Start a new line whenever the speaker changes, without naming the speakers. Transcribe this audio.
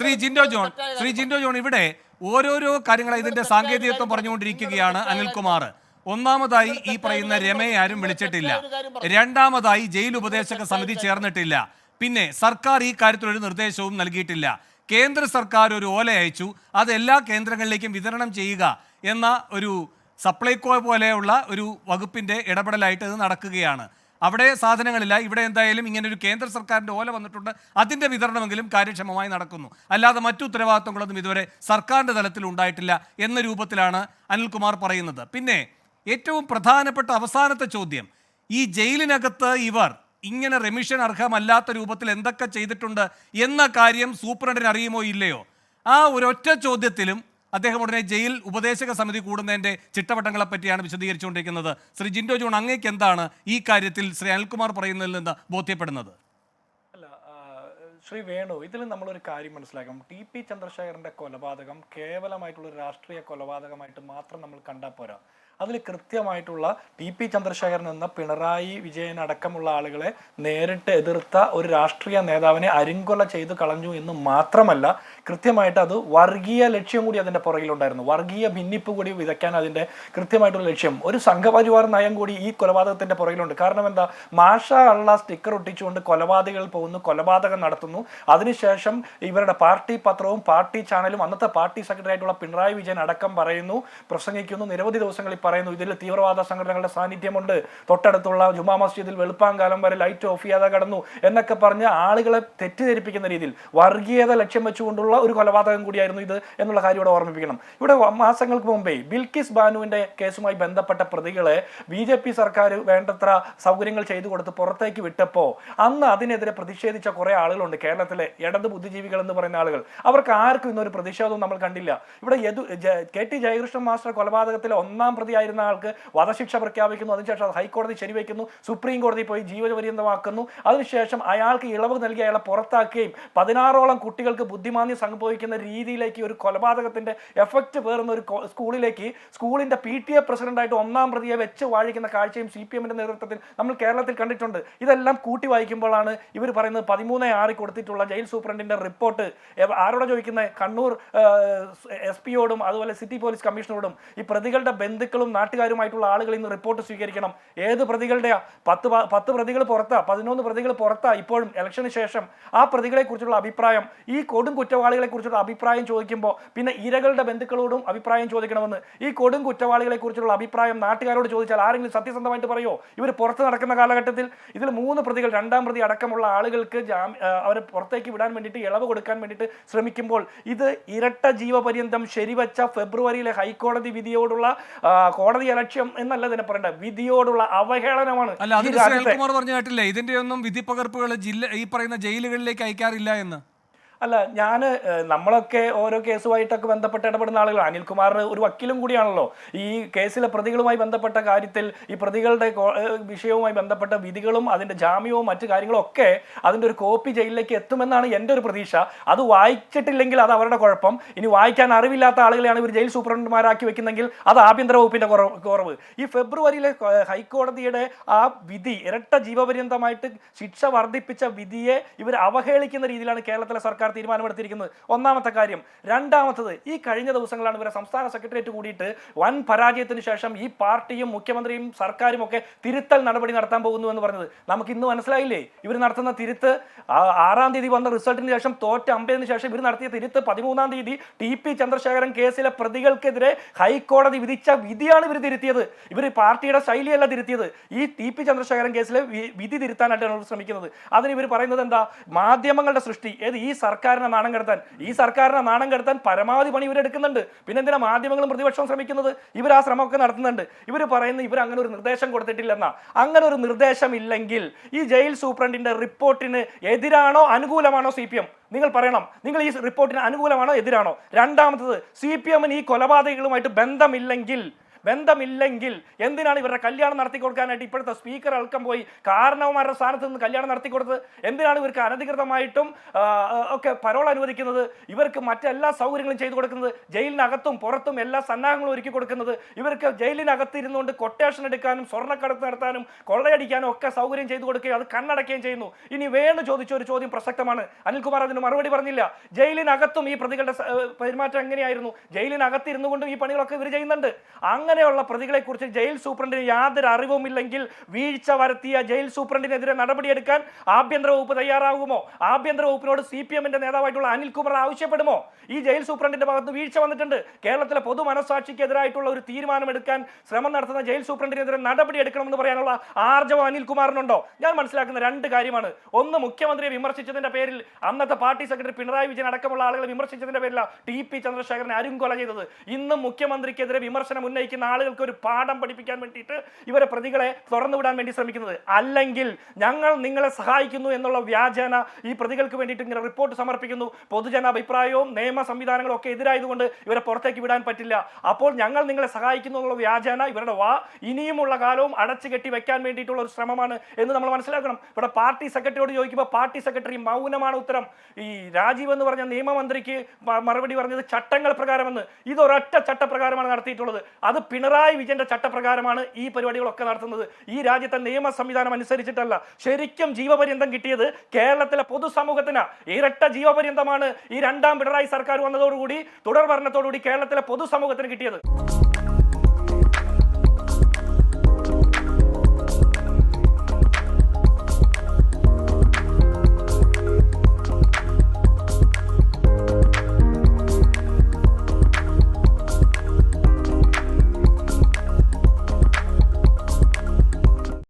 Shri Jinto John Shri Jinto John ഇവിടെ ഓരോരോ കാര്യങ്ങൾ ഇതിന്റെ സാങ്കേതികത്വം പറഞ്ഞുകൊണ്ടിരിക്കുകയാണ് അനിൽകുമാർ. ഒന്നാമതായി ഈ പറയുന്ന രമയെ ആരും വിളിച്ചിട്ടില്ല. രണ്ടാമതായി ജയിൽ ഉപദേശക സമിതി ചേർന്നിട്ടില്ല. പിന്നെ സർക്കാർ ഈ കാര്യത്തിൽ ഒരു നിർദ്ദേശവും നൽകിയിട്ടില്ല. കേന്ദ്ര സർക്കാർ ഒരു ഓല അയച്ചു. അത് എല്ലാ കേന്ദ്രങ്ങളിലേക്കും വിതരണം ചെയ്യുക എന്ന ഒരു സപ്ലൈകോ പോലെയുള്ള ഒരു വകുപ്പിന്റെ ഇടപെടലായിട്ട് ഇത് നടക്കുകയാണ്. അവിടെ സാധനങ്ങളില്ല. ഇവിടെ എന്തായാലും ഇങ്ങനെ ഒരു കേന്ദ്ര സർക്കാരിന്റെ ഓല വന്നിട്ടുണ്ട്. അതിന്റെ വിതരണമെങ്കിലും കാര്യക്ഷമമായി നടക്കുന്നു. അല്ലാതെ മറ്റു ഉത്തരവാദിത്വങ്ങളൊന്നും ഇതുവരെ സർക്കാരിന്റെ തലത്തിൽ ഉണ്ടായിട്ടില്ല എന്ന രൂപത്തിലാണ് അനിൽകുമാർ പറയുന്നത്. പിന്നെ ഏറ്റവും പ്രധാനപ്പെട്ട അവസാനത്തെ ചോദ്യം. ഈ ജയിലിനകത്ത് ഇവർ ഇങ്ങനെ റെമിഷൻ അർഹമല്ലാത്ത രൂപത്തിൽ എന്തൊക്കെ ചെയ്തിട്ടുണ്ട് എന്ന കാര്യം സൂപ്രണ്ടിന് അറിയുമോ ഇല്ലയോ? ആ ഒരൊറ്റ ചോദ്യത്തിലും അദ്ദേഹം ഉടനെ ജയിൽ ഉപദേശക സമിതി കൂടുന്നതിന്റെ ചിട്ടവട്ടങ്ങളെ പറ്റിയാണ് വിശദീകരിച്ചുകൊണ്ടിരിക്കുന്നത്. ശ്രീ ജിൻഡോ ജോൺ അങ്ങേക്ക് എന്താണ് ഈ കാര്യത്തിൽ ശ്രീ അനിൽകുമാർ പറയുന്നതിൽ നിന്ന് ബോധ്യപ്പെടുന്നത്?
ശ്രീ വേണു ഇതിൽ നമ്മളൊരു കാര്യം മനസ്സിലാക്കാം. ടി പി ചന്ദ്രശേഖരന്റെ കൊലപാതകം കേവലമായിട്ടുള്ള ഒരു രാഷ്ട്രീയ കൊലപാതകമായിട്ട് മാത്രം നമ്മൾ കണ്ടാൽ പോരാ. അതിൽ കൃത്യമായിട്ടുള്ള ടി പി ചന്ദ്രശേഖരൻ എന്ന പിണറായി വിജയൻ അടക്കമുള്ള ആളുകളെ നേരിട്ട് എതിർത്ത ഒരു രാഷ്ട്രീയ നേതാവിനെ അരിങ്കൊല ചെയ്തു കളഞ്ഞു എന്ന് മാത്രമല്ല കൃത്യമായിട്ട് അത് വർഗീയ ലക്ഷ്യം കൂടി അതിന്റെ പുറകിലുണ്ടായിരുന്നു. വർഗീയ ഭിന്നിപ്പ് കൂടി വിതയ്ക്കാൻ അതിന്റെ കൃത്യമായിട്ടുള്ള ലക്ഷ്യം. ഒരു സംഘപരിവാർ നയം കൂടി ഈ കൊലപാതകത്തിന്റെ പുറകിലുണ്ട്. കാരണം എന്താ? മാഷ അള്ള സ്റ്റിക്കർ ഒട്ടിച്ചുകൊണ്ട് കൊലപാതകൾ പോകുന്നു കൊലപാതകം നടത്തുന്നു. അതിനുശേഷം ഇവരുടെ പാർട്ടി പത്രവും പാർട്ടി ചാനലും അന്നത്തെ പാർട്ടി സെക്രട്ടറി ആയിട്ടുള്ള പിണറായി വിജയൻ അടക്കം പറയുന്നു പ്രസംഗിക്കുന്നു നിരവധി ദിവസങ്ങളിൽ പറയുന്നു ഇതിൽ തീവ്രവാദ സംഘടനകളുടെ സാന്നിധ്യമുണ്ട്. തൊട്ടടുത്തുള്ള ജുമാ മസ്ജിദിൽ വെളുപ്പാങ്കാലം വരെ ലൈറ്റ് ഓഫ് ചെയ്യാതെ കടന്നു എന്നൊക്കെ പറഞ്ഞ് ആളുകളെ തെറ്റിദ്ധരിപ്പിക്കുന്ന രീതിയിൽ വർഗീയത ലക്ഷ്യം വെച്ചുകൊണ്ടുള്ള ഒരു കൊലപാതകം കൂടിയായിരുന്നു ഇത് എന്നുള്ള കാര്യം ഇവിടെ ഓർമ്മിപ്പിക്കണം. ഇവിടെ മാസങ്ങൾക്ക് മുമ്പേ ബിൽക്കിസ് ബാനുവിന്റെ കേസുമായി ബന്ധപ്പെട്ട പ്രതികളെ ബി ജെ പി സർക്കാർ വേണ്ടത്ര സൗകര്യങ്ങൾ ചെയ്തു കൊടുത്ത് പുറത്തേക്ക് വിട്ടപ്പോൾ അന്ന് അതിനെതിരെ പ്രതിഷേധിച്ച കുറേ ആളുകളുണ്ട്. കേരളത്തിലെ ഇടത് ബുദ്ധിജീവികൾ എന്ന് പറയുന്ന ആളുകൾ. അവർക്ക് ആർക്കും ഇന്നൊരു പ്രതിഷേധവും നമ്മൾ കണ്ടില്ല. ഇവിടെ Yadu K T Jayakrishnan master കൊലപാതകത്തിലെ ഒന്നാം പ്രതിയായിരുന്ന ആൾക്ക് വധശിക്ഷ പ്രഖ്യാപിക്കുന്നു. അതിനുശേഷം അത് ഹൈക്കോടതി ശരിവെക്കുന്നു. സുപ്രീം കോടതി പോയി ജീവപര്യന്തമാക്കുന്നു. അതിനുശേഷം അയാൾക്ക് ഇളവ് നൽകി അയാളെ പുറത്താക്കുകയും പതിനാറോളം കുട്ടികൾക്ക് ബുദ്ധിമാന്യം സംഭവിക്കുന്ന രീതിയിലേക്ക് ഒരു കൊലപാതകത്തിന്റെ എഫക്റ്റ് പേർന്ന ഒരു സ്കൂളിലേക്ക് സ്കൂളിന്റെ പി ടി എ പ്രസിഡന്റായിട്ട് ഒന്നാം പ്രതിയെ വെച്ച് വാഴിക്കുന്ന കാഴ്ചയും സി പി എമ്മിന്റെ നേതൃത്വത്തിൽ നമ്മൾ കേരളത്തിൽ കണ്ടിട്ടുണ്ട്. ഇതെല്ലാം കൂട്ടി വായിക്കുമ്പോഴാണ് ഇവർ പറയുന്നത് പതിമൂന്ന് ആറി കൊടുത്തിട്ടുള്ള ജയിൽ സൂപ്രണ്ടിന്റെ റിപ്പോർട്ട്. ആരോടെ ചോദിക്കുന്നത് കണ്ണൂർ എസ് പിയോടും അതുപോലെ സിറ്റി പോലീസ് കമ്മീഷണറോടും ഈ പ്രതികളുടെ ബന്ധുക്കളും നാട്ടുകാരുമായിട്ടുള്ള ആളുകൾ ഇന്ന് റിപ്പോർട്ട് സ്വീകരിക്കണം. ഏത് പ്രതികളുടെയാ? പത്ത് പത്ത് പ്രതികൾ പുറത്താ? പതിനൊന്ന് പ്രതികൾ പുറത്താ? ഇപ്പോഴും ഇലക്ഷന് ശേഷം ആ പ്രതികളെ കുറിച്ചുള്ള അഭിപ്രായം ഈ കൊടും കുറ്റവാളികളെ കുറിച്ചുള്ള അഭിപ്രായം ചോദിക്കുമ്പോൾ പിന്നെ ഇരകളുടെ ബന്ധുക്കളോടും അഭിപ്രായം ചോദിക്കണമെന്ന്. ഈ കൊടും കുറ്റവാളികളെ കുറിച്ചുള്ള അഭിപ്രായം നാട്ടുകാരോട് ചോദിച്ചാൽ ആരെങ്കിലും സത്യസന്ധമായിട്ട് പറയോ? ഇവർ പുറത്ത് നടക്കുന്ന കാലഘട്ടത്തിൽ ഇതിൽ മൂന്ന് പ്രതികൾ രണ്ടാം പ്രതി അടക്കമുള്ള ആളുകൾക്ക് അവരെ പുറത്തേക്ക് വിടാൻ വേണ്ടിയിട്ട് ഇളവ് കൊടുക്കാൻ വേണ്ടിയിട്ട് ശ്രമിക്കുമ്പോൾ ഇത് ഇരട്ട ജീവപര്യന്തം ശരിവച്ച ഫെബ്രുവരിയിലെ ഹൈക്കോടതി വിധിയോടുള്ള കോടതി അലക്ഷ്യം എന്നല്ല ഇതിനെ പറയേണ്ട വിധിയോടുള്ള അവഹേളനമാണ്.
അല്ല പറഞ്ഞു കേട്ടില്ലേ? ഇതിന്റെ ഒന്നും വിധി പകർപ്പുകൾ ജില്ല ഈ പറയുന്ന ജയിലുകളിലേക്ക് അയക്കാറില്ല എന്ന്.
അല്ല ഞാൻ നമ്മളൊക്കെ ഓരോ കേസുമായിട്ടൊക്കെ ബന്ധപ്പെട്ട് ഇടപെടുന്ന ആളുകളാണ്. അനിൽകുമാർ ഒരു വക്കീലും കൂടിയാണല്ലോ. ഈ കേസിലെ പ്രതികളുമായി ബന്ധപ്പെട്ട കാര്യത്തിൽ ഈ പ്രതികളുടെ വിഷയവുമായി ബന്ധപ്പെട്ട വിധികളും അതിന്റെ ജാമ്യവും മറ്റു കാര്യങ്ങളും ഒക്കെ അതിന്റെ ഒരു കോപ്പി ജയിലിലേക്ക് എത്തുമെന്നാണ് എന്റെ ഒരു പ്രതീക്ഷ. അത് വായിച്ചിട്ടില്ലെങ്കിൽ അത് അവരുടെ കുഴപ്പം. ഇനി വായിക്കാൻ അറിവില്ലാത്ത ആളുകളെയാണ് ഇവർ ജയിൽ സൂപ്രണ്ടുമാരാക്കി വെക്കുന്നെങ്കിൽ അത് ആഭ്യന്തര വകുപ്പിന്റെ കുറവ്. ഈ ഫെബ്രുവരിയിലെ ഹൈക്കോടതിയുടെ ആ വിധി ഇരട്ട ജീവപര്യന്തമായിട്ട് ശിക്ഷ വർദ്ധിപ്പിച്ച വിധിയെ ഇവർ അവഹേളിക്കുന്ന രീതിയിലാണ് കേരളത്തിലെ സർക്കാർ തീരുമാനമെടുത്തിരിക്കുന്നത്. ഒന്നാമത്തെ കാര്യം രണ്ടാമത്തത് ഈ കഴിഞ്ഞ ദിവസങ്ങളാണ് ഇവരെ സംസ്ഥാന സെക്രട്ടേറിയറ്റ് കൂടിയിട്ട് വൻ പരാജയത്തിന് ശേഷം ഈ പാർട്ടിയും മുഖ്യമന്ത്രിയും സർക്കാരും ഒക്കെ തിരുത്തൽ നടപടി നടത്താൻ പോകുന്നു എന്ന് പറഞ്ഞത്. നമുക്ക് ഇന്ന് മനസ്സിലായില്ലേ? ഇവർ നടത്തുന്ന തിരുത്ത് ആറാം തീയതി വന്ന റിസൾട്ടിന് ശേഷം തോറ്റ അമ്പതിന് ശേഷം ഇവർ നടത്തിയ തിരുത്ത് പതിമൂന്നാം തീയതി ടി പി ചന്ദ്രശേഖരൻ കേസിലെ പ്രതികൾക്കെതിരെ ഹൈക്കോടതി വിധിച്ച വിധിയാണ് ഇവർ തിരുത്തിയത്. ഇവർ പാർട്ടിയുടെ ശൈലിയല്ല തിരുത്തിയത്. ഈ ടി പി ചന്ദ്രശേഖരൻ കേസിലെ വിധി തിരുത്താനായിട്ടാണ് ഇവർ ശ്രമിക്കുന്നത്. അതിന് ഇവർ പറയുന്നത് എന്താ? മാധ്യമങ്ങളുടെ സൃഷ്ടി. ഏത് ഈ സർക്കാരിനെ നാണം കെടുത്താൻ. ഈ സർക്കാരിനെ നാണം കെടുത്താൻ പരമാവധി പണി ഇവരെടുക്കുന്നുണ്ട്. പിന്നെ എന്തിനാ മാധ്യമങ്ങളും പ്രതിപക്ഷവും ശ്രമിക്കുന്നത്? ഇവർ ആ ശ്രമമൊക്കെ നടത്തുന്നുണ്ട്. ഇവർ പറയുന്നത് ഇവർ അങ്ങനെ ഒരു നിർദ്ദേശം കൊടുത്തിട്ടില്ലെന്നാ. അങ്ങനെ ഒരു നിർദ്ദേശം ഇല്ലെങ്കിൽ ഈ ജയിൽ സൂപ്രണ്ടിന്റെ റിപ്പോർട്ടിന് എതിരാണോ അനുകൂലമാണോ സി നിങ്ങൾ പറയണം. നിങ്ങൾ ഈ റിപ്പോർട്ടിന് അനുകൂലമാണോ എതിരാണോ? രണ്ടാമത്തത് സി പി എമ്മിന് ഈ കൊലപാതകങ്ങളുമായിട്ട് ബന്ധമില്ലെങ്കിൽ ബന്ധമില്ലെങ്കിൽ എന്തിനാണ് ഇവരുടെ കല്യാണം നടത്തി കൊടുക്കാനായിട്ട് ഇപ്പോഴത്തെ സ്പീക്കർ അടക്കം പോയി കാരണവന്മാരുടെ സ്ഥാനത്ത് നിന്ന് കല്യാണം നടത്തി കൊടുത്തത്? എന്തിനാണ് ഇവർക്ക് അനധികൃതമായിട്ടും ഒക്കെ പരോൾ അനുവദിക്കുന്നത്? ഇവർക്ക് മറ്റെല്ലാ സൗകര്യങ്ങളും ചെയ്തു കൊടുക്കുന്നത്? ജയിലിനകത്തും പുറത്തും എല്ലാ സന്നാഹങ്ങളും ഒരുക്കി കൊടുക്കുന്നത്? ഇവർക്ക് ജയിലിനകത്ത് ഇരുന്നുകൊണ്ട് കൊട്ടേഷൻ എടുക്കാനും സ്വർണക്കടത്ത് നടത്താനും കൊള്ളയടിക്കാനും ഒക്കെ സൗകര്യം ചെയ്തു കൊടുക്കുകയും അത് കണ്ണടക്കുകയും ചെയ്യുന്നു. ഇനി വേണു ചോദിച്ച ഒരു ചോദ്യം പ്രസക്തമാണ്. അനിൽകുമാർ അതിന് മറുപടി പറഞ്ഞില്ല. ജയിലിനകത്തും ഈ പ്രതികളുടെ പെരുമാറ്റം എങ്ങനെയായിരുന്നു? ജയിലിനകത്ത് ഇരുന്നുകൊണ്ടും ഈ പണികളൊക്കെ ഇവർ ചെയ്യുന്നുണ്ട്. അങ്ങനെയുള്ള പ്രതികളെ കുറിച്ച് ജയിൽ സൂപ്രണ്ടിന് യാതൊരു അറിവുമില്ലെങ്കിൽ വീഴ്ച വരുത്തിയ ജയിൽ സൂപ്രണ്ടിനെതിരെ നടപടിയെടുക്കാൻ ആഭ്യന്തര വകുപ്പ് തയ്യാറാകുമോ? ആഭ്യന്തര വകുപ്പിനോട് സി പി എമ്മിന്റെ നേതാവായിട്ടുള്ള അനിൽകുമാർ ആവശ്യപ്പെടുമോ? ഈ ജയിൽ സൂപ്രണ്ടിന്റെ ഭാഗത്ത് വീഴ്ച വന്നിട്ടുണ്ട്. കേരളത്തിലെ പൊതു മനസാക്ഷിക്കെതിരായിട്ടുള്ള ഒരു തീരുമാനമെടുക്കാൻ ശ്രമം നടത്തുന്ന ജയിൽ സൂപ്രണ്ടിനെതിരെ നടപടി എടുക്കണമെന്ന് പറയാനുള്ള ആർജവം അനിൽകുമാറിനുണ്ടോ ഞാൻ മനസ്സിലാക്കുന്ന രണ്ട് കാര്യമാണ്. ഒന്ന് മുഖ്യമന്ത്രിയെ വിമർശിച്ചതിന്റെ പേരിൽ അന്നത്തെ പാർട്ടി സെക്രട്ടറി പിണറായി വിജയൻ അടക്കമുള്ള ആളുകളെ വിമർശിച്ചതിന്റെ പേരിലാണ് ടി പി ചന്ദ്രശേഖരൻ അരുംകൊല ചെയ്തത്. ഇന്നും മുഖ്യമന്ത്രിക്കെതിരെ വിമർശനം ഉന്നയിക്കുന്ന ആളുകൾക്ക് ഒരു പാഠം പഠിപ്പിക്കാൻ വേണ്ടിയിട്ട് ഇവരെ പ്രതികളെ തുറന്നു വിടാൻ വേണ്ടി ശ്രമിക്കുന്നത്. അല്ലെങ്കിൽ ഞങ്ങൾ നിങ്ങളെ സഹായിക്കുന്നു എന്നുള്ള വ്യാജേന ഈ പ്രതികൾക്ക് വേണ്ടിയിട്ട് ഇങ്ങനെ റിപ്പോർട്ട് സമർപ്പിക്കുന്നു. പൊതുജന അഭിപ്രായവും നിയമ സംവിധാനങ്ങളും ഒക്കെ എതിരായതുകൊണ്ട് ഇവരെ പുറത്തേക്ക് വിടാൻ പറ്റില്ല. അപ്പോൾ ഞങ്ങൾ നിങ്ങളെ സഹായിക്കുന്നു എന്നുള്ള വ്യാജേന ഇവരുടെ വാ ഇനിയുമുള്ള കാലവും അടച്ചു കെട്ടി വെക്കാൻ വേണ്ടിയിട്ടുള്ള ഒരു ശ്രമമാണ് എന്ന് നമ്മൾ മനസ്സിലാക്കണം. ഇവിടെ പാർട്ടി സെക്രട്ടറിയോട് ചോദിക്കുമ്പോൾ പാർട്ടി സെക്രട്ടറി മൗനമാണ് ഉത്തരം. ഈ രാജീവ് എന്ന് പറഞ്ഞ നിയമമന്ത്രിക്ക് മറുപടി പറഞ്ഞത് ചട്ടങ്ങൾ പ്രകാരമെന്ന്. ഇതൊരൊറ്റ ചട്ടപ്രകാരമാണ് നടത്തിയിട്ടുള്ളത്. അത് പിണറായി വിജയന്റെ ചട്ടപ്രകാരമാണ് ഈ പരിപാടികളൊക്കെ നടത്തുന്നത്. ഈ രാജ്യത്തെ നിയമ സംവിധാനം അനുസരിച്ചിട്ടല്ല. ശരിക്കും ജീവപര്യന്തം കിട്ടിയത് കേരളത്തിലെ പൊതുസമൂഹത്തിന്. ഇരട്ട ജീവപര്യന്തമാണ് ഈ രണ്ടാം പിണറായി സർക്കാർ വന്നതോടുകൂടി തുടർ ഭരണത്തോടുകൂടി കേരളത്തിലെ പൊതുസമൂഹത്തിന് കിട്ടിയത്.